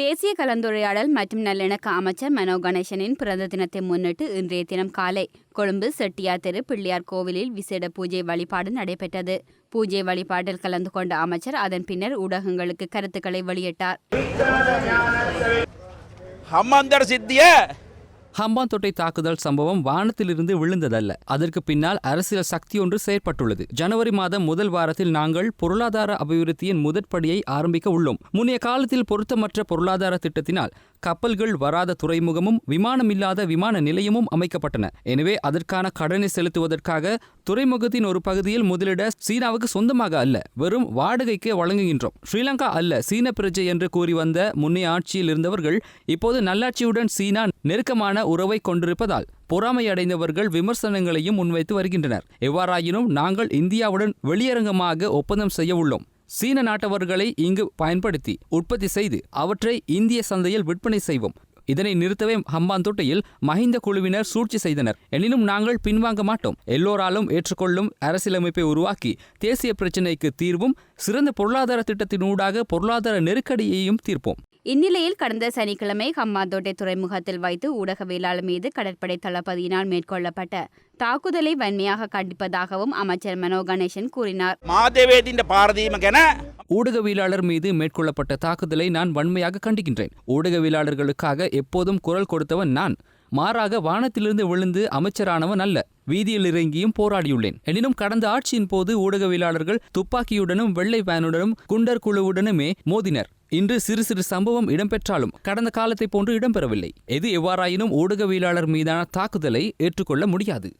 தேசிய கலந்துரையாடல் மற்றும் நல்லிணக்க அமைச்சர் மனோ கணேசனின் பிறந்த தினத்தை முன்னிட்டு இன்றைய தினம் காலை கொழும்பு செட்டியா தெரு பிள்ளையார் கோவிலில் விசேட பூஜை வழிபாடு நடைபெற்றது. பூஜை வழிபாட்டில் கலந்து கொண்ட அமைச்சர் அதன் பின்னர் ஊடகங்களுக்கு கருத்துக்களை வெளியிட்டார். ஹம்பாந்தோட்டை தாக்குதல் சம்பவம் வானத்திலிருந்து விழுந்ததல்ல. அதற்கு பின்னால் அரசியல் சக்தி ஒன்று செயற்பட்டுள்ளது. ஜனவரி மாதம் முதல் வாரத்தில் நாங்கள் பொருளாதார அபிவிருத்தியின் முதற்படியை ஆரம்பிக்க உள்ளோம். முன்னைய காலத்தில் பொருத்தமற்ற பொருளாதார திட்டத்தினால் கப்பல்கள் வராத துறைமுகமும் விமானமில்லாத விமான நிலையமும் அமைக்கப்பட்டன. எனவே அதற்கான கடனை செலுத்துவதற்காக துறைமுகத்தின் ஒரு பகுதியில் முதலிட சீனாவுக்கு சொந்தமாக அல்ல வெறும் வாடகைக்கு வழங்குகின்றோம். ஸ்ரீலங்கா அல்ல சீன பிரஜை என்று கூறி வந்த முன்னைய ஆட்சியில் இருந்தவர்கள் இப்போது நல்லாட்சியுடன் சீனா நெருக்கமான உறவை கொண்டிருப்பதால் பொறாமை அடைந்தவர்கள் விமர்சனங்களையும் முன்வைத்து வருகின்றனர். எவ்வாறாயினும் நாங்கள் இந்தியாவுடன் வெளியரங்கமாக ஒப்பந்தம் செய்ய உள்ளோம். சீன நாட்டவர்களை இங்கு பயன்படுத்தி உற்பத்தி செய்து அவற்றை இந்திய சந்தையில் விற்பனை செய்வோம். இதனை நிறுத்தவே ஹம்பாந்தோட்டையில் மஹிந்த குழுவினர் சூழ்ச்சி செய்தனர். எனினும் நாங்கள் பின்வாங்க மாட்டோம். எல்லோராலும் ஏற்றுக்கொள்ளும் அரசியலமைப்பை உருவாக்கி தேசிய பிரச்சினைக்கு தீர்வும் சிறந்த பொருளாதார திட்டத்தினூடாக பொருளாதார நெருக்கடியையும் தீர்ப்போம். இந்நிலையில் கடந்த சனிக்கிழமை ஹம்மாந்தோட்டை துறைமுகத்தில் வைத்து ஊடகவியலாளர் மீது கடற்படை தளபதியினால் மேற்கொள்ளப்பட்ட தாக்குதலை வன்மையாக கண்டிப்பதாகவும் அமைச்சர் மனோ கணேசன் கூறினார். ஊடகவியலாளர் மீது மேற்கொள்ளப்பட்ட தாக்குதலை நான் வன்மையாக கண்டுகின்றேன் ஊடகவியலாளர்களுக்காக எப்போதும் குரல் கொடுத்தவன் நான். மாறாக வானத்திலிருந்து விழுந்து அமைச்சரானவன் அல்ல. வீதியில் இறங்கியும் போராடியுள்ளேன். எனினும் கடந்த ஆட்சியின் போது ஊடகவியலாளர்கள் துப்பாக்கியுடனும் வெள்ளை வேனுடனும் குண்டர் குழுவுடனுமே மோதினர். இன்று சிறு சிறு சம்பவம் இடம்பெற்றாலும் கடந்த காலத்தை போன்று இடம்பெறவில்லை. எது எவ்வாறாயினும் ஊடகவியலாளர் மீதான தாக்குதலை ஏற்றுக்கொள்ள முடியாது.